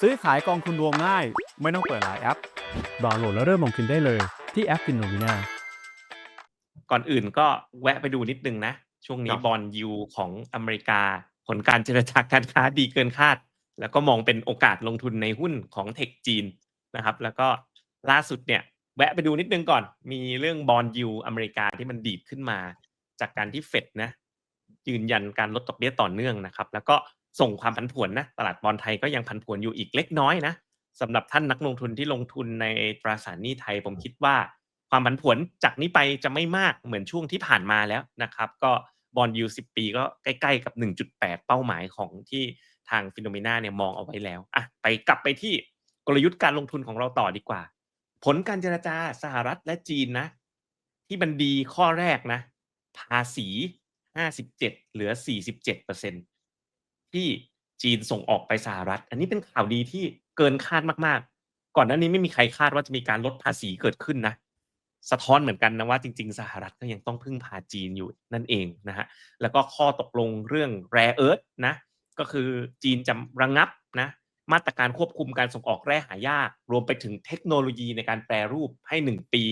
ซื้อขายกองทุนรวมง่าย ไม่ต้องเปิดหลายแอป ดาวน์โหลดแล้วเริ่มลงทุนได้เลยที่แอป Finovina ก่อนอื่นก็แวะไปดูนิดนึงนะ ช่วงคนี้รับบอลยูของอเมริกา ผลการเจรจาการค้าดีเกินคาด แล้วก็มองเป็นโอกาสลงทุนในหุ้นของเทคจีนนะครับ แล้วก็ล่าสุดเนี่ยแวะไปดูนิดนึงก่อน มีเรื่องบอลยูอเมริกาที่มันดีดขึ้นมา จากการที่เฟดนะยืนยันการลดดอกเบี้ยต่อเนื่องนะครับ แล้วก็ ส่งความผันผวนนะตลาดบอลไทยก็ยังผันผวนอยู่อีกเล็กน้อยนะสำหรับท่านนักลงทุนที่ลงทุนในตราสารหนี้ไทย ผมคิดว่าความผันผวนจากนี้ไปจะไม่มากเหมือนช่วงที่ผ่านมาแล้วนะครับ ก็บอลยู10ปีก็ใกล้ๆกับ 1.8 เป้าหมายของที่ทางฟิโนเมนาเนี่ยมองเอาไว้แล้วอะไปกลับไปที่กลยุทธ์การลงทุนของเราต่อดีกว่า ผลการเจรจาสหรัฐและจีนนะ ที่มันดีข้อแรกนะ ภาษี 57 เหลือ 47เปอร์เซ็นต์ ที่จีนส่งออกไปสหรัฐ อันนี้เป็นข่าวดีที่เกินคาดมากๆ ก่อนหน้านี้ไม่มีใครคาดว่าจะมีการลดภาษีเกิดขึ้นนะ สะท้อนเหมือนกันนะว่าจริง ๆ สหรัฐก็ยังต้องพึ่งพาจีนอยู่นั่นเองนะฮะ แล้วก็ข้อตกลงเรื่องแร่เอิร์ธนะ ก็คือจีนจะระงับนะมาตรการควบคุมการส่งออกแร่หายาก รวมไปถึงเทคโนโลยีในการแปรรูปให้ 1 ปี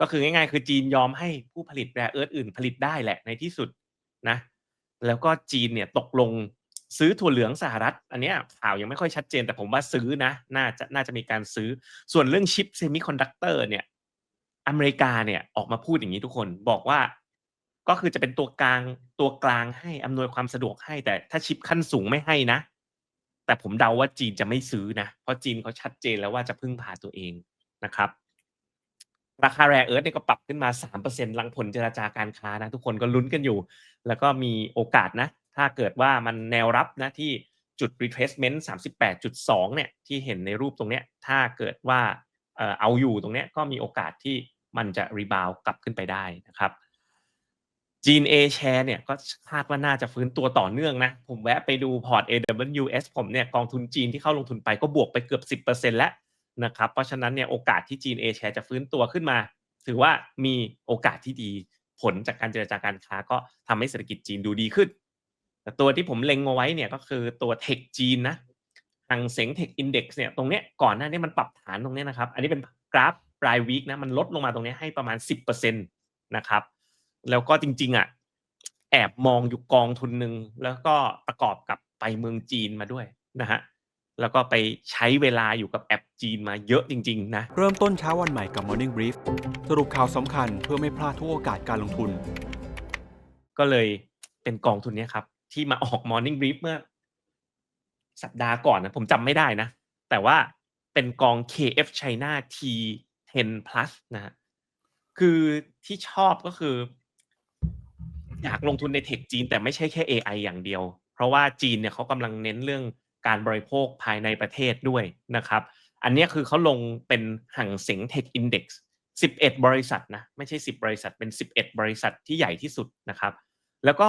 ก็คือง่ายๆ คือจีนยอมให้ผู้ผลิตแร่เอิร์ธอื่นผลิตได้แหละในที่สุดนะ แล้วก็จีนเนี่ยตกลง ซื้อถั่วเหลืองสหรัฐ อันเนี้ยข่าวยังไม่ค่อยชัดเจน แต่ผมว่าซื้อนะน่าจะน่าจะมีการซื้อส่วนเรื่องชิปเซมิคอนดักเตอร์เนี่ยอเมริกาเนี่ยออกมาพูดอย่างนี้ทุกคนบอกว่าก็คือจะเป็นตัวกลางตัวกลางให้อำนวยความสะดวกให้ แต่ถ้าชิปขั้นสูงไม่ให้นะ แต่ผมเดาว่าจีนจะไม่ซื้อนะ เพราะจีนเขาชัดเจนแล้วว่าจะพึ่งพาตัวเองนะครับ ราคาแร่เอิร์ธเนี่ยก็ปรับขึ้นมา 3%หลังผลเจราจาการค้านะ ทุกคนก็ลุ้นกันอยู่ แล้วก็มีโอกาสนะ ถ้าเกิดว่ามันแนวรับนะที่จุด retracement 38.2 เนี่ยที่เห็นในรูปตรงเนี้ยถ้าเกิดว่าเอาอยู่ตรงเนี้ยก็มีโอกาสที่มันจะรีบาวกลับขึ้นไปได้นะครับจีน A share เนี่ยก็คาดว่าน่าจะฟื้นตัวต่อเนื่องนะ ผมแวะไปดูพอร์ต AWS ผมเนี่ยกองทุนจีนที่เข้าลงทุนไปก็บวกไปเกือบ 10%แล้วนะครับ เพราะฉะนั้นเนี่ยโอกาสที่จีน A share จะฟื้นตัวขึ้นมา ถือว่ามีโอกาสที่ดีผลจากการเจรจาการค้าก็ทำให้เศรษฐกิจจีนดูดีขึ้น แต่ตัวที่ผมเล็งเอาไว้เนี่ยก็คือตัวเทคจีนนะหังเส็งเทคอินเด็กซ์เนี่ยตรงเนี้ยก่อนหน้านี้มันปรับฐานตรงเนี้ยนะครับ อันนี้เป็นกราฟรายวีคนะมันลดลงมาตรงเนี้ยให้ประมาณ 10%นะครับ แล้วก็จริงๆอะแอบมองอยู่กองทุนหนึ่งแล้วก็ประกอบกับไปเมืองจีนมาด้วยนะฮะแล้วก็ไปใช้เวลาอยู่กับแอปจีนมาเยอะจริง ๆ นะ เริ่มต้นเช้าวันใหม่กับ Morning Brief สรุปข่าวสำคัญเพื่อไม่พลาดทุกโอกาสการลงทุน ก็เลยเป็นกองทุนเนี้ยครับ ที่มาออก Morning Brief เมื่อ สัปดาห์ก่อนนะผมจำไม่ได้นะ แต่ว่าเป็นกอง KF China T10 plus นะฮะคือที่ชอบก็คือ อยากลงทุนในเทคจีน แต่ไม่ใช่แค่ AI อย่างเดียว เพราะว่าจีนเนี่ยเขากำลังเน้นเรื่องการบริโภคภายในประเทศด้วยนะครับ อันนี้คือเขาลงเป็นห่างเสียงเทคอินเด็กซ์11 บริษัทนะ ไม่ใช่ 10 บริษัทเป็น 11 บริษัทที่ใหญ่ที่สุดนะครับ แล้วก็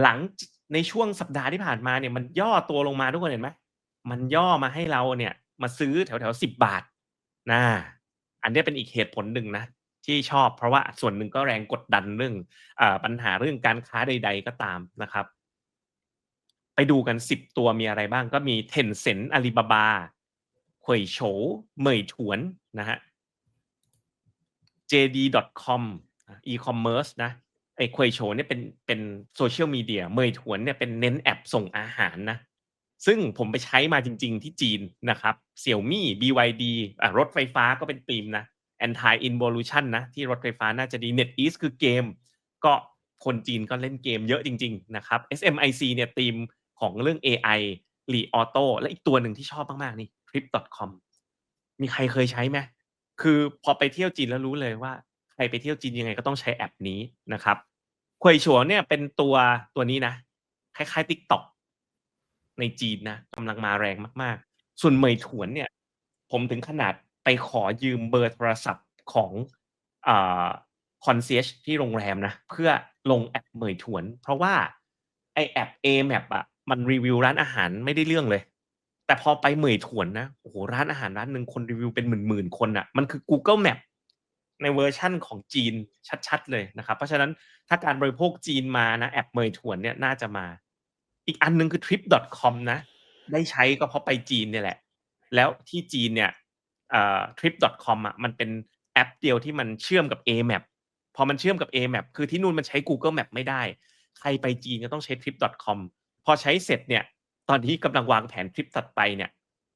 หลัง ในช่วงสัปดาห์ที่ผ่านมาเนี่ยมันย่อตัวลงมาทุกคนเห็นไหมมันย่อมาให้เราเนี่ยมาซื้อแถวแถวสิบบาทนะอันนี้เป็นอีกเหตุผลหนึ่งนะที่ชอบเพราะว่าส่วนหนึ่งก็แรงกดดันเรื่องอปัญหาเรื่องการค้าใด ๆ ก็ตามนะครับ ไปดูกันสิบตัวมีอะไรบ้างก็มีเทนเซ็นอาลีบาบาควยโฉวเหมยถวนนะฮะ JD.com e-commerce นะ ไอ้ควยโฉวเนี่ยเป็นเป็นโซเชียลมีเดียเมยถวนเนี่ยเป็นเน้นแอปส่งอาหารนะ ซึ่งผมไปใช้มาจริง ๆ ที่จีนนะครับเสี่ยวมี่ BYD อะรถไฟฟ้าก็เป็นธีมนะ anti involution นะ ที่รถไฟฟ้าน่าจะดี NetEase คือเกม ก็คนจีนก็เล่นเกมเยอะจริง ๆ นะครับ SMIC เนี่ยธีมของเรื่อง AI หลี Auto และอีกตัวหนึ่งที่ชอบมาก ๆ นี่ Trip.com มีใครเคยใช้ไหมคือพอไปเที่ยวจีนแล้วรู้เลยว่า ใครไปเที่ยวจีนยังไงก็ต้องใช้แอปนี้นะครับควยชัวเนี่ยเป็นตัวตัวนี้นะ คล้ายๆ TikTok ในจีนนะกำลังมาแรงมากๆ ส่วนเหมยถวนเนี่ย ผมถึงขนาดไปขอยืมเบอร์โทรศัพท์ของคอนเซียชที่โรงแรมนะ เพื่อลงแอปเหมยถวน เพราะว่าไอแอป A Map อะมันรีวิวร้านอาหารไม่ได้เรื่องเลย แต่พอไปเหมยถวนนะโอ้โหร้านอาหารร้านหนึ่งคนรีวิวเป็นหมื่นๆคนอะมันคือ Google Map ในเวอร์ชั่นของจีนชัดๆเลยนะครับ เพราะฉะนั้นถ้าการบริโภคจีนมานะแอปเมยถวนเนี่ยน่าจะมา อีกอันหนึงคือ trip.com นะ ได้ใช้ก็เพราะไปจีนเนี่ยแหละ แล้วที่จีนเนี่ยเอ่อ trip.com อะมันเป็นแอปเดียวที่มันเชื่อมกับ AMap พอมันเชื่อมกับ AMap คือที่นู่นมันใช้ Google Map ไม่ได้ ใครไปจีนก็ต้องใช้ trip.com พอใช้เสร็จเนี่ย ตอนนี้กำลังวางแผนทริปถัดไปเนี่ย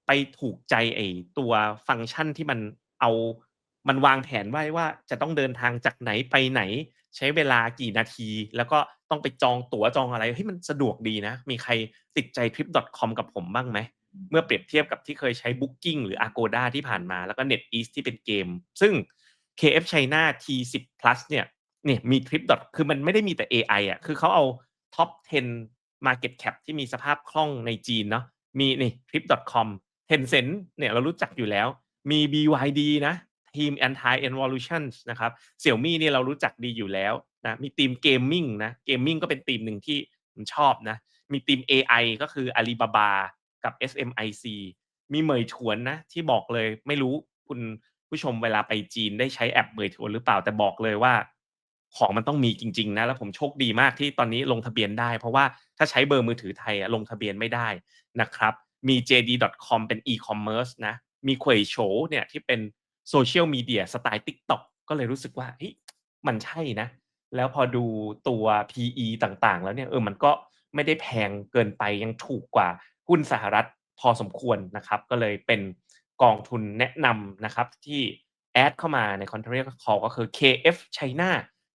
ไปถูกใจไอ้ตัวฟังก์ชันที่มันเอา มันวางแผนไว้ว่าจะต้องเดินทางจากไหนไปไหน ใช้เวลากี่นาที แล้วก็ต้องไปจองตั๋วจองอะไรเฮ้ยมันสะดวกดีนะ มีใครติดใจ trip.com กับผมบ้างไหม เมื่อเปรียบเทียบกับที่เคยใช้ Booking หรือ Agoda ที่ผ่านมาแล้วก็ NetEase ที่เป็นเกม ซึ่ง KF China T10 Plus เนี่ยเนี่ยมี Trip. คือมันไม่ได้มีแต่ AI อะคือเขาเอา Top 10 Market Cap ที่มีสภาพคล่องในจีนเนาะมีนี่ Trip.com Tencent เนี่ยเรารู้จักอยู่แล้ว มี BYD นะ ทีม Anti Involution นะครับ Xiaomi เนี่ยเรารู้จักดีอยู่แล้วนะมีทีม Gaming นะ Gaming ก็เป็นทีมหนึ่งที่ผมชอบนะมีทีม AI ก็คือ Alibaba กับ SMIC มีเหมยถวนนะที่บอกเลยไม่รู้คุณผู้ชมเวลาไปจีนได้ใช้แอปเหมยถวนหรือเปล่าแต่บอกเลยว่า ของมันต้องมีจริง ๆ นะ แล้วผมโชคดีมากที่ตอนนี้ลงทะเบียนได้ เพราะว่าถ้าใช้เบอร์มือถือไทยอะลงทะเบียนไม่ได้นะครับ มี JD.com เป็น e-commerce นะมีเขวยโฉเนี่ยที่เป็น โซเชียลมีเดียสไตล์ TikTok ก็เลยรู้สึกว่าเฮ้ยมันใช่นะ แล้วพอดูตัว PE ต่างๆ แล้วเนี่ยเออมันก็ไม่ได้แพงเกินไปยังถูกกว่าหุ้นสหรัฐพอสมควรนะครับ ก็เลยเป็นกองทุนแนะนำนะครับที่แอดเข้ามาใน Contrarian Call ก็คือ KF China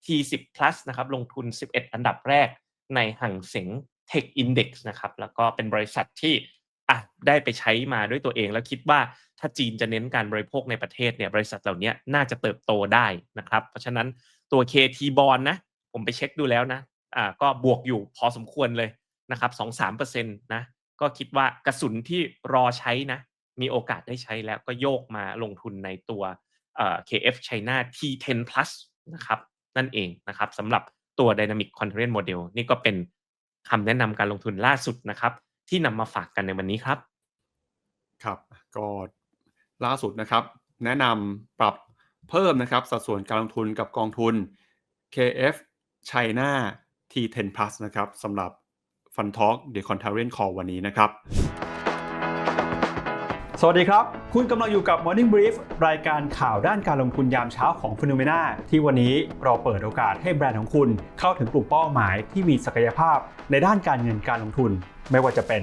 T10 Plus นะครับลงทุน 11 อันดับแรกในห่างเสง Tech Index นะครับแล้วก็เป็นบริษัทที่ อะได้ไปใช้มาด้วยตัวเอง แล้วคิดว่าถ้าจีนจะเน้นการบริโภคในประเทศเนี่ยบริษัทเหล่านี้น่าจะเติบโตได้นะครับ เพราะฉะนั้นตัว KT Bond นะ ผมไปเช็คดูแล้วนะอ่าก็บวกอยู่พอสมควรเลยนะครับ2-3%นะก็คิดว่ากระสุนที่รอใช้นะ มีโอกาสได้ใช้แล้วก็โยกมาลงทุนในตัวเอ่อ KF China T10 Plus นะครับนั่นเองนะครับสำหรับตัว Dynamic Contrarian Model นี่ก็เป็นคำแนะนำการลงทุนล่าสุดนะครับ ที่นำมาฝากกันในวันนี้ครับ ครับก็ล่าสุดนะครับ แนะนำปรับเพิ่มนะครับ สัดส่วนการลงทุนกับกองทุน KF China T10 Plus นะครับสำหรับ Fun Talk The Contrarian Call วันนี้นะครับ สวัสดีครับ คุณกำลังอยู่กับ Morning Brief รายการข่าวด้านการลงทุนยามเช้าของ p h e n o m e n a ที่วันนี้เราเปิดโอกาสให้แบรนด์ของคุณเข้าถึงกลุ่มเป้าหมายที่มีศักยภาพในด้านการเงินการลงทุนไม่ว่าจะเป็น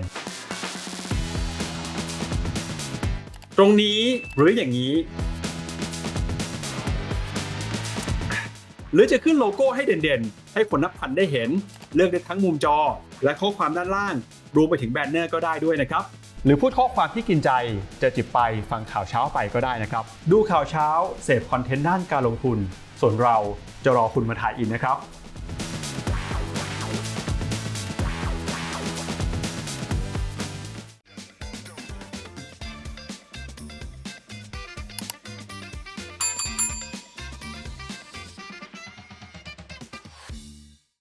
ตรงนี้หรืออย่างนี้ หรือจะขึ้นโลโก้ให้เด่นๆ ให้คนนับพันได้เห็น เลือกได้ทั้งมุมจอ และข้อความด้านล่าง รวมไปถึงแบนเนอร์ก็ได้ด้วยนะครับ หรือพูดข้อความที่กินใจจะจิบไปฟังข่าวเช้าไปก็ได้นะครับ ดูข่าวเช้าเสพคอนเทนต์ด้านการลงทุน ส่วนเราจะรอคุณมาถ่ายอินนะครับ